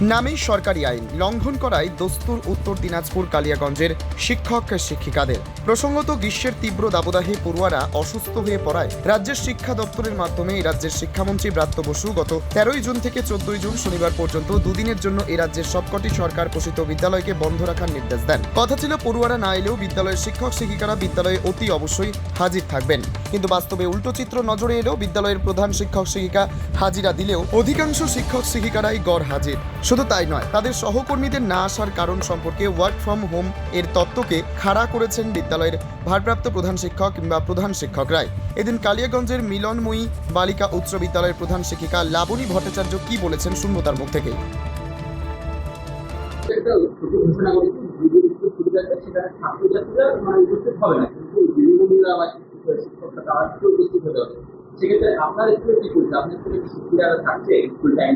নামেই সরকারি আইন লঙ্ঘন করায় দস্তুর উত্তর দিনাজপুর কালিয়াগঞ্জের শিক্ষক শিক্ষিকাদের। প্রসঙ্গত, গ্রীষ্মের তীব্র দাবদাহে পড়ুয়ারা অসুস্থ হয়ে পড়ায়। রাজ্যের শিক্ষা দপ্তরের মাধ্যমে এই রাজ্যের শিক্ষামন্ত্রী ব্রাত্য বসু গত তেরোই জুন থেকে চোদ্দই জুন শনিবার পর্যন্ত দুদিনের জন্য এ রাজ্যের সবকটি সরকার পোষিত বিদ্যালয়কে বন্ধ রাখার নির্দেশ দেন। কথা ছিল, পড়ুয়ারা না এলেও বিদ্যালয়ের শিক্ষক শিক্ষিকারা বিদ্যালয়ে অতি অবশ্যই হাজির থাকবেন। কিন্তু বাস্তবে উল্টো চিত্র নজরে এলেও বিদ্যালয়ের প্রধান শিক্ষক শিক্ষিকা হাজিরা দিলেও অধিকাংশ শিক্ষক শিক্ষিকারাই গড় হাজির। শুধু তাই নয়, তাদের সহকর্মীদের না আসার কারণ সম্পর্কে ওয়ার্ক ফ্রম হোম এর তত্ত্বকে খাড়া করেছেন বিদ্যালয়ের ভারপ্রাপ্ত প্রধান শিক্ষক কিংবা প্রধান শিক্ষকরাই এদিন কালিয়াগঞ্জের মিলনময়ী বালিকা উচ্চ বিদ্যালয়ের প্রধান শিক্ষিকা লাবণী ভট্টাচার্য কি বলেছেন শুনব তার মুখ থেকে। মানে সেক্ষেত্রে আপনার স্কুলে কি করছে? আপনার স্কুলে কি থাকছে স্কুল টাইম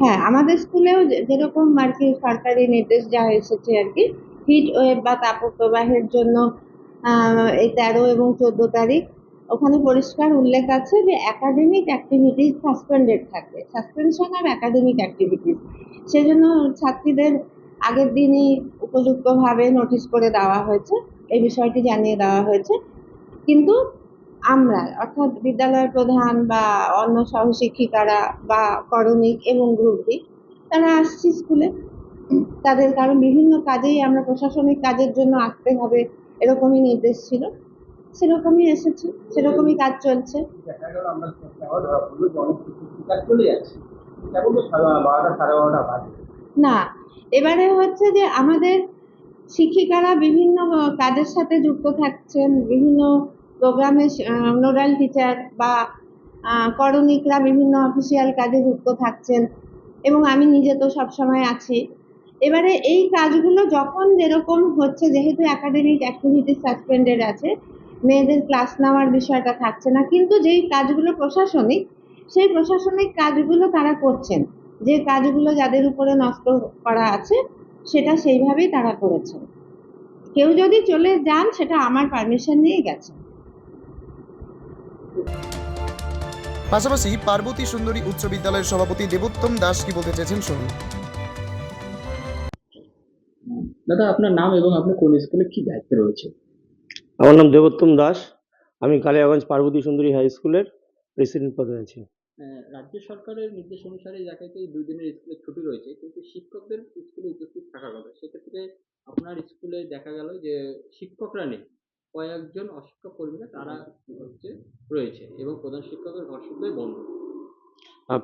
হ্যাঁ আমাদের স্কুলেও যেরকম আর কি সরকারি নির্দেশ যা এসেছে আর কি হিট ওয়েভ বা তাপপ্রবাহের জন্য এই তেরো এবং চোদ্দ তারিখ, ওখানে পরিষ্কার উল্লেখ আছে যে একাডেমিক অ্যাক্টিভিটিস সাসপেন্ডেড থাকবে। সাসপেনশন আর একাডেমিক অ্যাক্টিভিটিস সেজন্য ছাত্রীদের আগের দিনই উপযুক্তভাবে নোটিশ করে দেওয়া হয়েছে। এই বিষয়টি জানিয়ে দেওয়া হয়েছে। কিন্তু আমরা অর্থাৎ বিদ্যালয়ের প্রধান বা অন্য সহশিক্ষিকারা বা করণিক এবং গ্রুপ ডি তারা আসছি স্কুলে। তাদের কারণ বিভিন্ন কাজেই আমরা প্রশাসনিক কাজের জন্য আসতে হবে এরকমই নির্দেশ ছিল। সেরকমই এসেছি সেরকমই কাজ চলছে। না এবারে হচ্ছে যে আমাদের শিক্ষিকারা বিভিন্ন কাজের সাথে যুক্ত থাকছেন বিভিন্ন প্রোগ্রামে নোডাল টিচার বা করণিকরা বিভিন্ন অফিসিয়াল কাজে যুক্ত থাকছেন এবং আমি নিজে তো সবসময় আছি। এবারে এই কাজগুলো যখন যেরকম হচ্ছে, যেহেতু একাডেমিক অ্যাক্টিভিটি সাসপেন্ডেড আছে, মেয়েদের ক্লাস নেওয়ার বিষয়টা থাকছে না, কিন্তু যেই কাজগুলো প্রশাসনিক, সেই প্রশাসনিক কাজগুলো তারা করছেন। যে কাজগুলো যাদের উপরে নষ্ট করা আছে, সেটা সেইভাবেই তারা করেছেন। কেউ যদি চলে যান, সেটা আমার পারমিশন নিয়ে গেছেন পাশাপাশি পার্বতী সুন্দরী উচ্চ বিদ্যালয়ের সভাপতি দেবোত্তম দাস কি বলতে চেয়েছেন শুনুন। দাদা আপনার নাম এবং আপনি কোন স্কুলে কি দায়িত্বে রয়েছে আমার নাম দেবোত্তম দাস। আমি কালিয়াগঞ্জ পার্বতী সুন্দরী হাই স্কুলের প্রেসিডেন্ট পদে আছি। রাজ্য সরকারের নির্দেশ অনুসারে যাকে দুই দিনের স্কুলে ছুটি রয়েছে কিন্তু শিক্ষকদের স্কুলে উপস্থিত থাকার কথা। সেক্ষেত্রে আপনার স্কুলে দেখা গেল যে শিক্ষকরা নেই। কয়েকজন অশিক্ষক কর্মীরা তারা হচ্ছে রয়েছে এবং প্রধান শিক্ষকের ঘর শুদ্ধই বন্ধ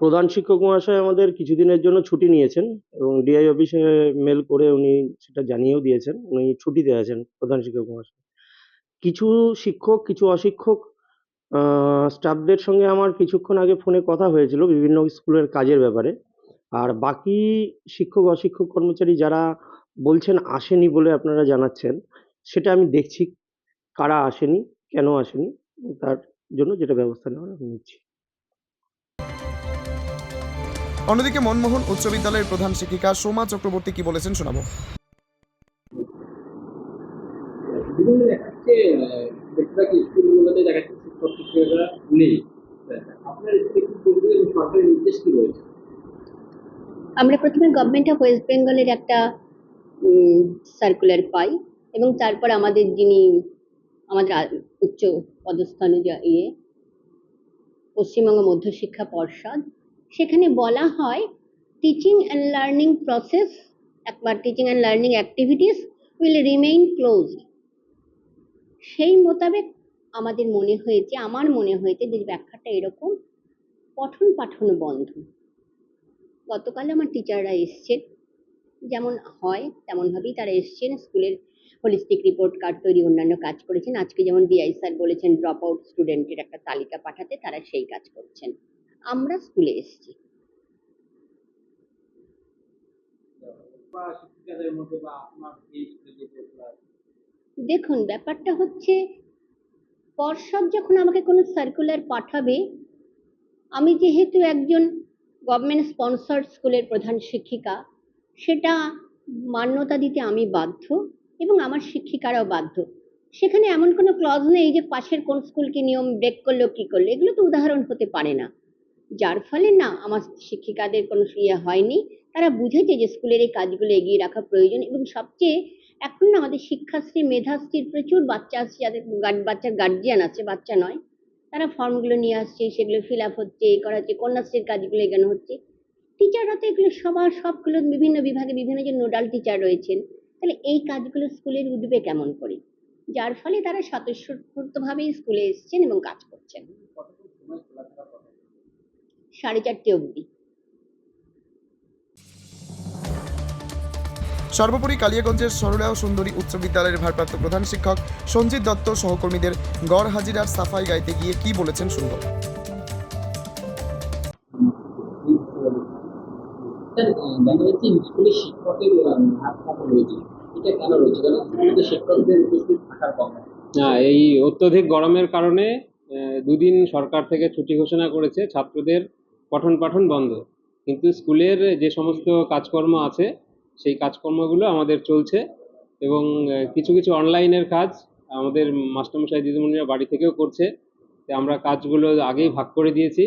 প্রধান শিক্ষক মহাশয় আমাদের কিছুদিনের জন্য ছুটি নিয়েছেন এবং ডিআই অফিসে মেল করে উনি সেটা জানিয়েও দিয়েছেন। উনি ছুটিতে আছেন প্রধান শিক্ষক মহাশয়। কিছু শিক্ষক কিছু অশিক্ষক স্টাফদের সঙ্গে আমার কিছুক্ষণ আগে ফোনে কথা হয়েছিল বিভিন্ন স্কুলের কাজের ব্যাপারে। আর বাকি শিক্ষক অশিক্ষক কর্মচারী যারা বলছেন আসেনি বলে আপনারা জানাচ্ছেন সেটা আমি দেখছি কারা আসেনি কেন আসেনি তার জন্য যেটা ব্যবস্থা নেওয়ার আমি নিচ্ছি। অন্যদিকে মনমোহন উচ্চ বিদ্যালয়ের প্রধান শিক্ষিকা সোমা চক্রবর্তী কি বলেছেন শোনাবো। আমরা প্রথমে গভর্নমেন্ট অফ ওয়েস্ট বেঙ্গলের একটা সার্কুলার পাই এবং তারপর আমাদের যিনি আমাদের উচ্চ পদস্থানে ইয়ে পশ্চিমবঙ্গ মধ্যশিক্ষা পর্ষদ, সেখানে বলা হয় টিচিং অ্যান্ড লার্নিং প্রসেস একবার teaching and learning activities will remain close সেই মোতাবেক আমাদের মনে হয়েছে, আমার মনে হয়েছে যে ব্যাখ্যাটা এরকম, পঠন পাঠন বন্ধ। গতকাল আমার টিচাররা এসছেন, যেমন হয়, তেমনভাবেই তারা এসছেন স্কুলের হোলিস্টিক রিপোর্ট কার্ড তৈরি অন্যান্য কাজ করেছেন। আজকে যেমন ডিআই স্যার বলেছেন ড্রপ আউট স্টুডেন্টের একটা তালিকা পাঠাতে, তারা সেই কাজ করছেন। আমরা স্কুলে এসেছি। দেখুন, ব্যাপারটা হচ্ছে, পর্ষদ যখন আমাকে কোনো সার্কুলার পাঠাবে, আমি যেহেতু একজন গভর্নমেন্ট স্পন্সর্ড স্কুলের প্রধান শিক্ষিকা, সেটা মান্যতা দিতে আমি বাধ্য। এবং আমার শিক্ষিকারাও বাধ্য। সেখানে এমন কোনো ক্লজ নেই যে পাশের কোন স্কুলকে নিয়ম ব্রেক করল কি করল। এগুলো তো উদাহরণ হতে পারে না। যার ফলে না, আমার শিক্ষিকাদের কোনো ইয়ে হয়নি। তারা বুঝেছে যে স্কুলের এই কাজগুলো এগিয়ে রাখা প্রয়োজন এবং সবচেয়ে এখন না আমাদের শিক্ষাশ্রী, মেধাশ্রীর প্রচুর বাচ্চা আসছে যাদের বাচ্চার গার্জিয়ান আছে, বাচ্চা নয়। তারা ফর্মগুলো নিয়ে আসছে, সেগুলো ফিল আপ হচ্ছে, এ করা হচ্ছে কন্যাশ্রীর কাজগুলো এগানো হচ্ছে। টিচাররা তো এগুলো সবার, সবগুলো বিভিন্ন বিভাগে বিভিন্ন যে নোডাল টিচার রয়েছেন তাহলে এই কাজগুলো স্কুলের উঠবে কেমন করে? যার ফলে তারা স্বতঃস্ফূর্তভাবেই স্কুলে এসছেন এবং কাজ করছেন। সাড়ে চারটে অবধি। সর্বোপরি কালিয়াগঞ্জের সরলা ও সুন্দরী উচ্চ বিদ্যালয়ের ভারপ্রাপ্ত প্রধান শিক্ষক সঞ্জিত দত্ত সহকর্মীদের গড় হাজিরার সাফাই গাইতে গিয়ে কি বলেছেন শুনব। স্যার দেখা যাচ্ছে স্কুলে শিক্ষকের রয়েছে। এটা কেন রয়েছে? কারণ স্কুলে শিক্ষকদের উপস্থিত থাকার কথা? না, এই অত্যধিক গরমের কারণে দুদিন সরকার থেকে ছুটি ঘোষণা করেছে, ছাত্রদের পঠন পাঠন বন্ধ। কিন্তু স্কুলের যে সমস্ত কাজকর্ম আছে, সেই কাজকর্মগুলো আমাদের চলছে এবং কিছু কিছু অনলাইনের কাজ আমাদের মাস্টারমশাই দিদিমণিরা বাড়ি থেকেও করছে। আমরা কাজগুলো আগেই ভাগ করে দিয়েছি।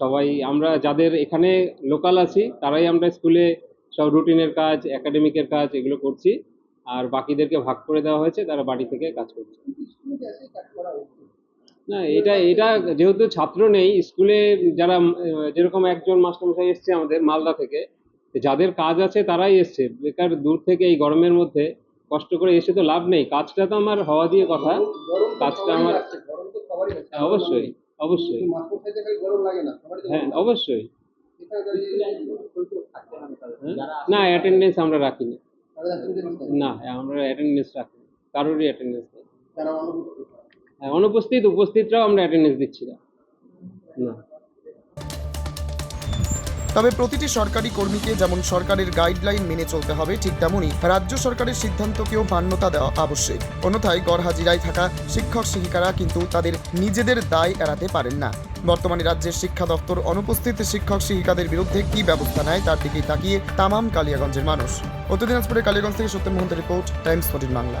সবাই আমরা যাদের এখানে লোকাল আছি তারাই আমরা স্কুলে সব রুটিনের কাজ একাডেমিকের কাজ এগুলো করছি। আর বাকিদেরকে ভাগ করে দেওয়া হয়েছে তারা বাড়ি থেকে কাজ করছে। না এটা এটা যেহেতু ছাত্র নেই স্কুলে যারা যেরকম একজন মাস্টারমশাই এসছে আমাদের মালদা থেকে যাদের কাজ আছে তারাই এসছে। বেকার দূর থেকে এই গরমের মধ্যে কষ্ট করে এসে তো লাভ নেই। কাজটা তো আমার হওয়া দিয়ে কথা। কাজটা আমার অবশ্যই। অবশ্যই। হ্যাঁ অবশ্যই। হ্যাঁ? না অ্যাটেন্ডেন্স আমরা রাখি না না আমরা অ্যাটেন্ডেন্স রাখি না। কারোরই অ্যাটেন্ডেন্স নেই। হ্যাঁ অনুপস্থিত উপস্থিতরাও আমরা অ্যাটেন্ডেন্স দিচ্ছি না। না। তবে প্রতিটি সরকারি কর্মীকে যেমন সরকারের গাইডলাইন মেনে চলতে হবে, ঠিক তেমনই রাজ্য সরকারের সিদ্ধান্তকেও মান্যতা দেওয়া আবশ্যক। অন্যথায় গড় হাজিরায় থাকা শিক্ষক শিক্ষিকারা কিন্তু তাদের নিজেদের দায় এড়াতে পারেন না। বর্তমানে রাজ্যের শিক্ষা দপ্তর অনুপস্থিত শিক্ষক শিক্ষিকাদের বিরুদ্ধে কি ব্যবস্থা নেয় তার দিকেই তাকিয়ে তামাম কালিয়াগঞ্জের মানুষ। উত্তর দিনাজপুরের কালিয়াগঞ্জ থেকে সত্যেন মোহন্তের রিপোর্ট, টাইমস ফোর্টিন বাংলা।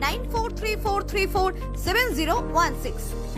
9434347016.